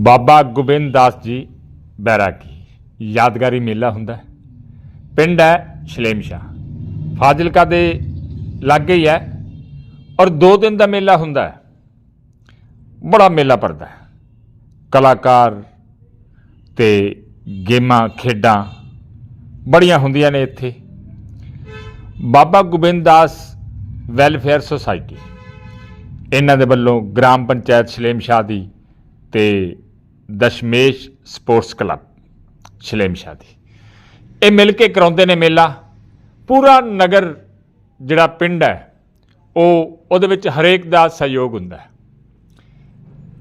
ਬਾਬਾ ਗੋਬਿੰਦ ਦਾਸ ਜੀ ਬੈਰਾਗੀ, ਯਾਦਗਾਰੀ ਮੇਲਾ ਹੁੰਦਾ ਹੈ। ਪਿੰਡ ਹੈ ਸ਼ਲੇਮਸ਼ਾ ਫਾਜ਼ਿਲਕਾ ਦੇ ਲਾਗੇ ਹੀ ਹੈ ਔਰ 2 ਦਿਨ ਦਾ ਮੇਲਾ ਹੁੰਦਾ ਹੈ। ਬੜਾ ਮੇਲਾ ਭਰਦਾ ਹੈ। ਕਲਾਕਾਰ ਤੇ ਗੇਮਾਂ, ਖੇਡਾਂ ਬੜੀਆਂ ਹੁੰਦੀਆਂ ਨੇ ਇੱਥੇ। ਬਾਬਾ ਗੋਬਿੰਦ ਦਾਸ ਵੈਲਫੇਅਰ ਸੁਸਾਇਟੀ, ਇਹਨਾਂ ਦੇ ਵੱਲੋਂ ਗ੍ਰਾਮ ਪੰਚਾਇਤ ਸ਼ਲੇਮਸ਼ਾਹ ਦੀ ਤੇ ਦਸ਼ਮੇਸ਼ ਸਪੋਰਟਸ ਕਲੱਬ ਸ਼ਲੇਮਸ਼ਾਹ ਦੀ। ਇਹ ਮਿਲ ਕੇ ਕਰਾਉਂਦੇ ਨੇ ਮੇਲਾ। ਪੂਰਾ ਨਗਰ ਜਿਹੜਾ ਪਿੰਡ ਹੈ, ਉਹ ਉਹਦੇ ਵਿੱਚ ਹਰੇਕ ਦਾ ਸਹਿਯੋਗ ਹੁੰਦਾ ਹੈ।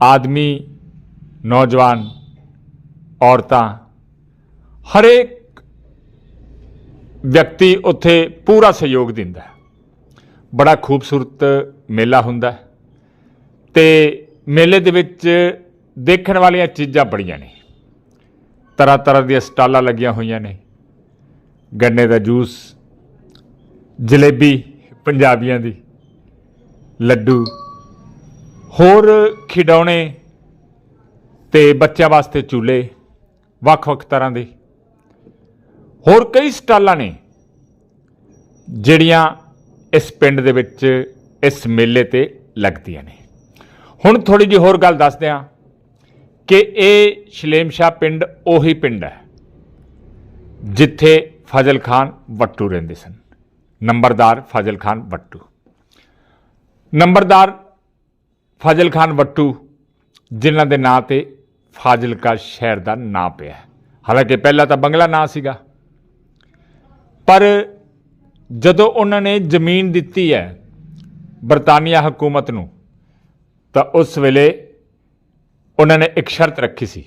ਆਦਮੀ, ਨੌਜਵਾਨ, ਔਰਤਾਂ, ਹਰੇਕ ਵਿਅਕਤੀ ਉੱਥੇ ਪੂਰਾ ਸਹਿਯੋਗ ਦਿੰਦਾ ਹੈ। ਬੜਾ ਖੂਬਸੂਰਤ ਮੇਲਾ ਹੁੰਦਾ ਹੈ ਤੇ ਮੇਲੇ ਦੇ ਵਿੱਚ ਦੇਖਣ ਵਾਲੀਆਂ ਚੀਜ਼ਾਂ ਬੜੀਆਂ ਨੇ। ਤਰ੍ਹਾਂ ਤਰ੍ਹਾਂ ਦੀਆਂ ਸਟਾਲਾਂ ਲੱਗੀਆਂ ਹੋਈਆਂ ਨੇ। ਗੰਨੇ ਦਾ ਜੂਸ, ਜਲੇਬੀ ਪੰਜਾਬੀਆਂ ਦੀ, ਲੱਡੂ, ਹੋਰ ਖਿਡੌਣੇ ਤੇ ਬੱਚਿਆਂ ਵਾਸਤੇ ਝੂਲੇ, ਵੱਖ-ਵੱਖ ਤਰ੍ਹਾਂ ਦੇ। ਹੋਰ ਕਈ ਸਟਾਲਾਂ ਨੇ ਜਿਹੜੀਆਂ ਇਸ ਪਿੰਡ ਦੇ ਵਿੱਚ ਇਸ ਮੇਲੇ ਤੇ ਲੱਗਦੀਆਂ ਨੇ। ਹੁਣ ਥੋੜੀ ਜਿਹੀ ਹੋਰ ਗੱਲ ਦੱਸਦੇ ਹਾਂ। ਕਿ ਇਹ ਸ਼ਲੇਮਸ਼ਾ ਪਿੰਡ ਉਹੀ ਪਿੰਡ ਹੈ, ਜਿੱਥੇ ਫਜ਼ਲ ਖਾਨ ਵੱਟੂ ਰਹਿੰਦੇ ਸਨ। ਨੰਬਰਦਾਰ ਫਜ਼ਲ ਖਾਨ ਵੱਟੂ। ਨੰਬਰਦਾਰ ਫਜ਼ਲ ਖਾਨ ਵੱਟੂ, ਜਿਨ੍ਹਾਂ ਦੇ ਨਾਂ ਤੇ ਫਾਜ਼ਿਲਕਾ ਸ਼ਹਿਰ ਦਾ ਨਾਂ ਪਿਆ ਹਾਲਾਂਕਿ ਪਹਿਲਾਂ ਤਾਂ ਬੰਗਲਾ ਨਾਂ ਸੀਗਾ। ਪਰ ਜਦੋਂ ਉਹਨਾਂ ਨੇ ਜ਼ਮੀਨ ਦਿੱਤੀ ਹੈ ਬਰਤਾਨੀਆ ਹਕੂਮਤ ਨੂੰ, ਤਾਂ ਉਸ ਵੇਲੇ ਉਹਨਾਂ ਨੇ ਇੱਕ ਸ਼ਰਤ ਰੱਖੀ ਸੀ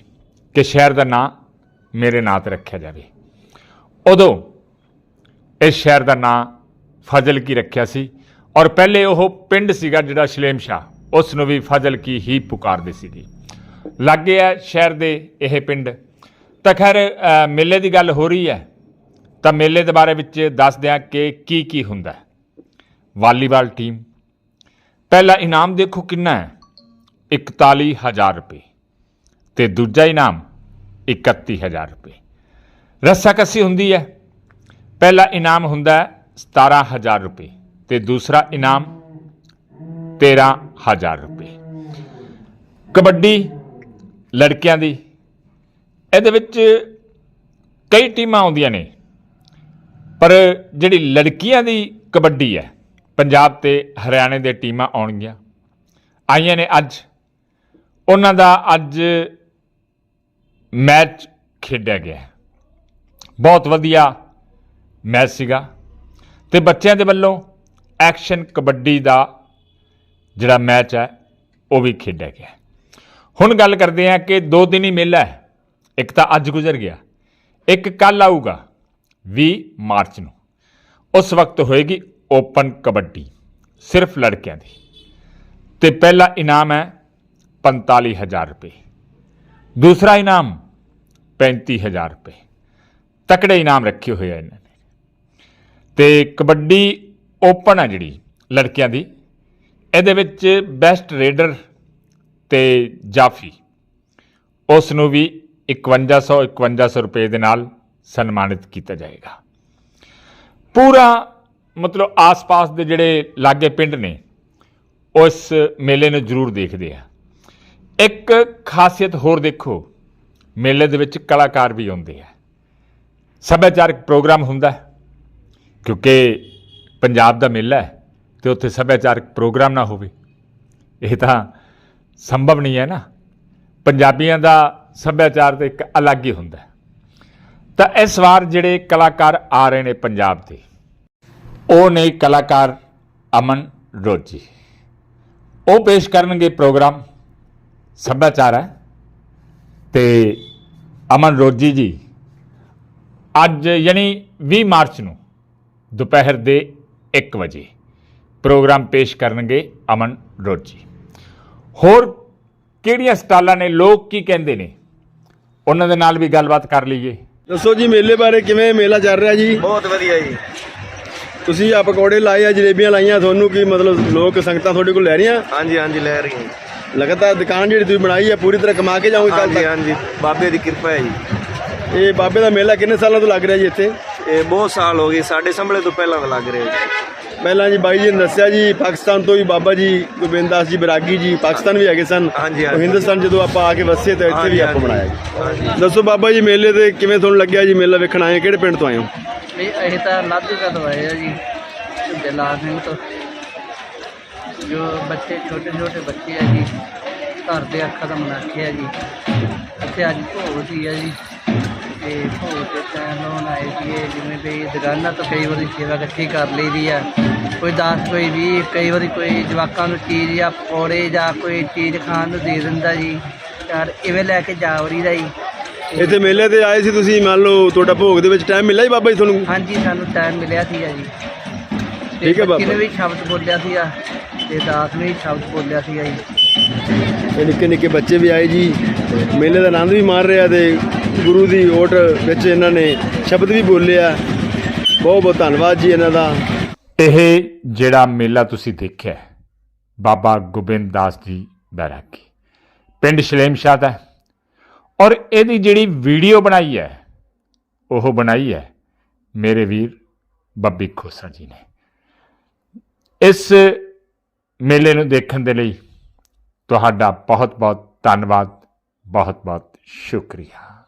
ਕਿ ਸ਼ਹਿਰ ਦਾ ਨਾਂ ਮੇਰੇ ਨਾਂ ਤੇ ਰੱਖਿਆ ਜਾਵੇ। ਉਦੋਂ ਇਸ ਸ਼ਹਿਰ ਦਾ ਨਾਂ ਫਜ਼ਲ ਕੀ ਰੱਖਿਆ ਸੀ ਔਰ ਪਹਿਲੇ ਉਹ ਪਿੰਡ ਸੀਗਾ ਜਿਹੜਾ ਸ਼ਲੇਮ ਸ਼ਲੇਮਸ਼ਾ ਉਸ ਨੂੰ ਵੀ ਫਜ਼ਲ ਕੀ ਹੀ ਪੁਕਾਰਦੇ ਸੀਗੇ। ਲੱਗੇ ਹੈ ਸ਼ਹਿਰ ਦੇ ਇਹ ਪਿੰਡ। ਤਾਂ ਖੈਰ ਮੇਲੇ ਦੀ ਗੱਲ ਹੋ ਰਹੀ ਹੈ। ਤਾਂ ਮੇਲੇ ਦੇ ਬਾਰੇ ਵਿੱਚ ਦੱਸ ਦਿਆਂ ਕਿ ਕੀ ਕੀ ਹੁੰਦਾ ਵਾਲੀਬਾਲ ਟੀਮ। ਪਹਿਲਾ ਇਨਾਮ ਦੇਖੋ ਕਿੰਨਾ ਹੈ। 41000 ਰੁਪਏ। ਤੇ ਦੂਜਾ ਇਨਾਮ 31000 ਰੁਪਏ। ਰੱਸਾਕੱਸੀ ਹੁੰਦੀ ਹੈ। ਪਹਿਲਾ ਇਨਾਮ ਹੁੰਦਾ ਹੈ 17000 ਰੁਪਏ ਤੇ ਦੂਸਰਾ ਇਨਾਮ 13000 ਰੁਪਏ। ਕਬੱਡੀ ਲੜਕਿਆਂ ਦੀ। ਇਹਦੇ ਵਿੱਚ ਕਈ ਟੀਮਾਂ ਆਉਂਦੀਆਂ ਨੇ, ਪਰ ਜਿਹੜੀ ਲੜਕੀਆਂ ਦੀ ਕਬੱਡੀ ਹੈ, ਪੰਜਾਬ ਤੇ ਹਰਿਆਣੇ ਦੇ ਟੀਮਾਂ ਆਉਣਗੀਆਂ। ਆਈਆਂ ਨੇ ਅੱਜ। ਉਹਨਾਂ ਦਾ ਅੱਜ ਮੈਚ ਖੇਡਿਆ ਗਿਆ ਬਹੁਤ ਵਧੀਆ ਮੈਚ ਸੀਗਾ। ਤੇ ਬੱਚਿਆਂ ਦੇ ਵੱਲੋਂ ਐਕਸ਼ਨ ਕਬੱਡੀ ਦਾ ਜਿਹੜਾ ਮੈਚ ਹੈ, ਉਹ ਵੀ ਖੇਡਿਆ ਗਿਆ ਹੁਣ ਗੱਲ ਕਰਦੇ ਹਾਂ ਕਿ ਦੋ ਦਿਨੀ ਮੇਲਾ ਹੈ। ਇੱਕ ਤਾਂ ਅੱਜ ਗੁਜ਼ਰ ਗਿਆ, ਇੱਕ ਕੱਲ ਆਊਗਾ 20 ਮਾਰਚ ਨੂੰ। ਉਸ ਵਕਤ ਹੋਏਗੀ ਓਪਨ ਕਬੱਡੀ, ਸਿਰਫ ਲੜਕਿਆਂ ਦੀ। ਤੇ ਪਹਿਲਾ ਇਨਾਮ ਹੈ 45000 ਰੁਪਏ। ਦੂਸਰਾ ਇਨਾਮ 35000 ਰੁਪਏ। ਤਕੜੇ ਇਨਾਮ ਰੱਖੇ ਹੋਏ ਆ ਇਹਨਾਂ ਨੇ। ਤੇ ਕਬੱਡੀ ਓਪਨ ਆ ਜਿਹੜੀ ਲੜਕਿਆਂ ਦੀ, ਇਹਦੇ ਵਿੱਚ ਬੈਸਟ ਰੇਡਰ ਤੇ ਜਾਫੀ। ਉਸ ਨੂੰ ਵੀ 5100 5100 ਰੁਪਏ ਦੇ ਨਾਲ ਸਨਮਾਨਿਤ ਕੀਤਾ ਜਾਏਗਾ। ਪੂਰਾ ਮਤਲਬ ਆਸ-ਪਾਸ ਦੇ ਜਿਹੜੇ ਲਾਗੇ ਪਿੰਡ ਨੇ, ਉਸ ਮੇਲੇ ਨੂੰ ਜ਼ਰੂਰ ਦੇਖਦੇ ਆ। ਇੱਕ ਖਾਸੀਅਤ ਹੋਰ ਦੇਖੋ। ਮੇਲੇ ਦੇ ਵਿੱਚ ਕਲਾਕਾਰ ਵੀ ਆਉਂਦੇ ਆ। ਸੱਭਿਆਚਾਰਕ ਪ੍ਰੋਗਰਾਮ ਹੁੰਦਾ ਕਿਉਂਕਿ ਪੰਜਾਬ ਦਾ ਮੇਲਾ ਹੈ ਤੇ ਉੱਥੇ ਸੱਭਿਆਚਾਰਕ ਪ੍ਰੋਗਰਾਮ ਨਾ ਹੋਵੇ। ਇਹ ਤਾਂ ਸੰਭਵ ਨਹੀਂ ਹੈ ਨਾ। ਪੰਜਾਬੀਆਂ ਦਾ ਸੱਭਿਆਚਾਰ ਤਾਂ ਇੱਕ ਅਲੱਗ ਹੀ ਹੁੰਦਾ ਤਾਂ ਇਸ ਵਾਰ ਜਿਹੜੇ ਕਲਾਕਾਰ ਆ ਰਹੇ ਨੇ ਪੰਜਾਬ ਦੇ, ਉਹ ਨੇ ਕਲਾਕਾਰ ਅਮਨ ਰੋਜੀ। ਉਹ ਪੇਸ਼ ਕਰਨਗੇ ਪ੍ਰੋਗਰਾਮ। ਸੱਭਿਆਚਾਰ ਹੈ। ਤੇ ਅਮਨ ਰੋਜੀ ਜੀ ਅੱਜ ਯਾਨੀ 20 ਮਾਰਚ ਨੂੰ ਦੁਪਹਿਰ ਦੇ 1 ਵਜੇ ਪ੍ਰੋਗਰਾਮ ਪੇਸ਼ ਕਰਨਗੇ ਅਮਨ ਰੋਜੀ। ਹੋਰ ਕਿਹੜੀਆਂ ਸਟਾਲਾਂ ਨੇ ਲੋਕ ਕੀ ਕਹਿੰਦੇ ਨੇ? ਉਹਨਾਂ ਦੇ ਨਾਲ ਵੀ ਗੱਲਬਾਤ ਕਰ ਲਈਏ। ਦੱਸੋ ਜੀ ਮੇਲੇ ਬਾਰੇ ਕਿਵੇਂ ਮੇਲਾ ਚੱਲ ਰਿਹਾ ਜੀ? ਬਹੁਤ ਵਧੀਆ ਜੀ। ਤੁਸੀਂ ਆ ਪਕੌੜੇ ਲਾਏ ਆ ਜਲੇਬੀਆਂ ਲਾਈਆਂ ਤੁਹਾਨੂੰ ਕੀ ਮਤਲਬ ਲੋਕ ਸੰਗਤਾਂ ਤੁਹਾਡੇ ਕੋਲ ਲੈ ਰਹੀਆਂ? ਹਾਂਜੀ ਹਾਂਜੀ ਲੈ ਰਹੀ ਹਾਂ ਲਗਾਤਾਰ ਦੁਕਾਨ ਜਿਹੜੀ ਤੁਸੀਂ ਬਣਾਈ ਹੈ ਪੂਰੀ ਤਰ੍ਹਾਂ ਕਮਾ ਕੇ ਜਾਓਗੇ ਕੱਲ ਹਾਂਜੀ ਤੱਕ? ਹਾਂਜੀ ਬਾਬੇ ਦੀ ਕਿਰਪਾ ਹੈ ਜੀ। ਇਹ ਬਾਬੇ ਦਾ ਮੇਲਾ ਕਿੰਨੇ ਸਾਲਾਂ ਤੋਂ ਲੱਗ ਰਿਹਾ ਜੀ ਇੱਥੇ? ਇਹ ਬਹੁਤ ਸਾਲ ਹੋ ਗਏ ਸਾਡੇ ਸੰਭਲੇ ਤੋਂ ਪਹਿਲਾਂ ਦਾ ਲੱਗ ਰਿਹਾ ਜੀ। ਪਹਿਲਾਂ ਜੀ ਬਾਈ ਜੀ ਨੇ ਦੱਸਿਆ ਜੀ ਪਾਕਿਸਤਾਨ ਤੋਂ ਵੀ ਬਾਬਾ ਜੀ ਗੋਬਿੰਦ ਦਾਸ ਜੀ ਬਰਾਗੀ ਜੀ ਪਾਕਿਸਤਾਨ ਵੀ ਹੈਗੇ ਸਨ। ਹਾਂਜੀ, ਉਹ ਹਾਂਜੀ। ਹਿੰਦੁਸਤਾਨ ਜਦੋਂ ਆਪਾਂ ਆ ਕੇ ਵਸੇ ਤਾਂ ਇੱਥੇ ਵੀ ਹਾਂਜੀ, ਆਪਾਂ ਹਾਂਜੀ। ਬਣਾਇਆ ਜੀ। ਹਾਂਜੀ। ਦੱਸੋ ਬਾਬਾ ਜੀ ਮੇਲੇ ਤੇ ਕਿਵੇਂ ਤੁਹਾਨੂੰ ਲੱਗਿਆ ਜੀ ਮੇਲਾ ਵੇਖਣ ਆਏ ਹੋ? ਕਿਹੜੇ ਪਿੰਡ ਤੋਂ ਆਏ ਹੋ? ਵੀ ਅਸੀਂ ਤਾਂ ਲਾਧੂ ਦਾ ਦਵਾਏ ਆ ਜੀ ਜਲਾਲ ਸਿੰਘ ਤੋਂ। ਜੋ ਬੱਚੇ ਛੋਟੇ ਛੋਟੇ ਬੱਚੇ ਆ ਜੀ ਘਰ ਦੇ ਅੱਖਾਂ ਦਾ ਮਨਾਖੇ ਆ ਜੀ। ਇੱਥੇ ਅੱਜ ਭੋਗ ਸੀ ਆ ਜੀ ਤੇ ਭੋਗ ਤੇ ਟਾਈਮ ਲਾਉਣ ਆਏ ਸੀਗੇ ਜਿਵੇਂ ਵੀ ਦੁਕਾਨਾਂ ਤੋਂ ਕਈ ਵਾਰੀ ਸੇਵਾ ਇਕੱਠੀ ਕਰ ਲਈਦੀ ਆ। ਕੋਈ 10 ਕੋਈ 20 ਕਈ ਵਾਰੀ ਕੋਈ ਜਵਾਕਾਂ ਨੂੰ ਚੀਜ਼ ਜਾਂ ਪਕੌੜੇ ਜਾਂ ਕੋਈ ਚੀਜ਼ ਖਾਣ ਨੂੰ ਦੇ ਦਿੰਦਾ ਜੀ ਯਾਰ ਇਵੇਂ ਲੈ ਕੇ ਜਾ ਵਰੀਦਾ ਜੀ। ਇੱਥੇ ਮੇਲੇ ਤੇ ਆਏ ਸੀ ਤੁਸੀਂ ਮੰਨ ਲਓ ਤੁਹਾਡਾ ਭੋਗ ਦੇ ਵਿੱਚ ਟਾਈਮ ਮਿਲਿਆ ਜੀ ਬਾਬਾ ਜੀ ਤੁਹਾਨੂੰ? ਹਾਂਜੀ ਸਾਨੂੰ ਟਾਈਮ ਮਿਲਿਆ ਸੀਗਾ ਜੀ। ਠੀਕ ਹੈ ਬਾਬਾ। ਬੱਚੀ ਨੇ ਵੀ ਸ਼ਬਦ ਬੋਲਿਆ ਸੀਗਾ ਤੇ ਦਾਸ ਨੇ ਸ਼ਬਦ ਬੋਲਿਆ ਸੀਗਾ ਜੀ। ਇਹ ਨਿੱਕੇ ਨਿੱਕੇ ਬੱਚੇ ਵੀ ਆਏ ਜੀ। ਮੇਲੇ ਦਾ ਆਨੰਦ ਵੀ ਮਾਰ ਰਿਹਾ ਤੇ ਗੁਰੂ ਦੀ ਓਟ ਵਿੱਚ ਇਹਨਾਂ ਨੇ ਸ਼ਬਦ ਵੀ ਬੋਲਿਆ ਬਹੁਤ ਬਹੁਤ ਧੰਨਵਾਦ ਜੀ ਇਹਨਾਂ ਦਾ। ਇਹ ਜਿਹੜਾ ਮੇਲਾ ਤੁਸੀਂ ਦੇਖਿਆ ਹੈ, ਬਾਬਾ ਗੋਬਿੰਦ ਦਾਸ ਜੀ ਬੈਰਾਗੀ। ਪਿੰਡ ਸ਼ਲੇਮਸ਼ਾਹ ਦਾ। ਹੈ। ਔਰ ਇਹਦੀ ਜਿਹੜੀ ਵੀਡੀਓ ਬਣਾਈ ਹੈ ਉਹ ਬਣਾਈ ਹੈ ਮੇਰੇ ਵੀਰ ਬੱਬੀ ਖੋਸਾ ਜੀ ਨੇ। ਇਸ ਮੇਲੇ ਨੂੰ ਦੇਖਣ ਦੇ ਲਈ ਤੁਹਾਡਾ ਬਹੁਤ ਬਹੁਤ ਧੰਨਵਾਦ ਬਹੁਤ ਬਹੁਤ ਸ਼ੁਕਰੀਆ।